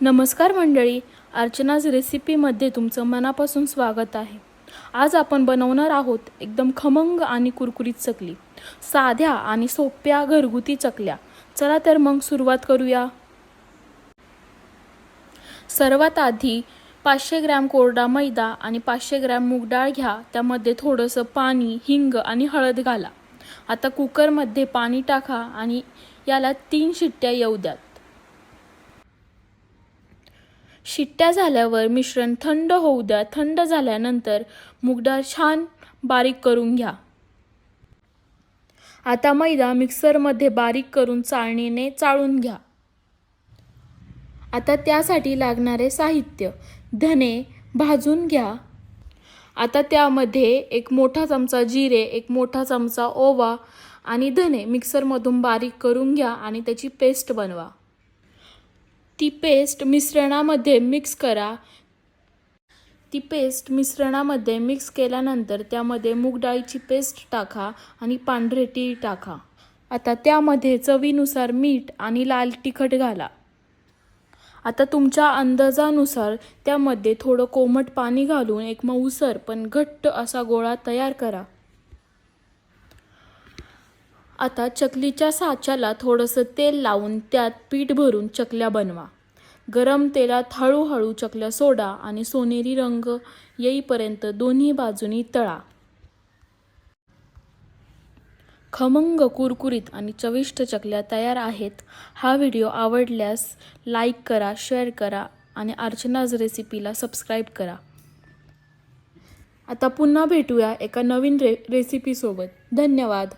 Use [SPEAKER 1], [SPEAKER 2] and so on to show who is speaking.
[SPEAKER 1] नमस्कार मंडळी अर्चनाज रेसिपीमध्ये तुमचं मनापासून स्वागत आहे. आज आपण बनवणार आहोत एकदम खमंग आणि कुरकुरीत चकली. साध्या आणि सोप्या घरगुती चकल्या. चला तर मग सुरुवात करूया. सर्वात आधी पाचशे ग्रॅम कोरडा मैदा आणि पाचशे ग्रॅम मूग डाळ घ्या. त्यामध्ये थोडंसं पाणी हिंग आणि हळद घाला. आता कुकरमध्ये पाणी टाका आणि याला तीन शिट्ट्या येऊ द्यात. शिट्ट्या झाल्यावर मिश्रण थंड होऊ द्या. थंड झाल्यानंतर मुगडाळ छान बारीक करून घ्या. आता मैदा मिक्सरमध्ये बारीक करून चाळणीने चाळून घ्या. आता त्यासाठी लागणारे साहित्य. धने भाजून घ्या. आता त्यामध्ये एक मोठा चमचा जिरे एक मोठा चमचा ओवा आणि धने मिक्सरमधून बारीक करून घ्या आणि त्याची पेस्ट बनवा. ती पेस्ट मिश्रणामध्ये मिक्स करा. ती पेस्ट मिश्रणामध्ये मिक्स केल्यानंतर त्यामध्ये मूग डाळीची पेस्ट टाका आणि पांढरे टी टाका. आता त्यामध्ये चवीनुसार मीठ आणि लाल तिखट घाला. आता तुमच्या अंदाजानुसार त्यामध्ये थोडं कोमट पाणी घालून एक मऊसर पण घट्ट असा गोळा तयार करा. आता चकलीच्या साच्याला थोडंसं तेल लावून त्यात पीठ भरून चकल्या बनवा. गरम तेलात हळूहळू चकल्या सोडा आणि सोनेरी रंग येईपर्यंत दोन्ही बाजूनी तळा. खमंग कुरकुरीत आणि चविष्ट चकल्या तयार आहेत. हा व्हिडिओ आवडल्यास लाईक करा शेअर करा आणि अर्चनाज रेसिपीला सबस्क्राईब करा. आता पुन्हा भेटूया एका नवीन रे रेसिपीसोबत. धन्यवाद.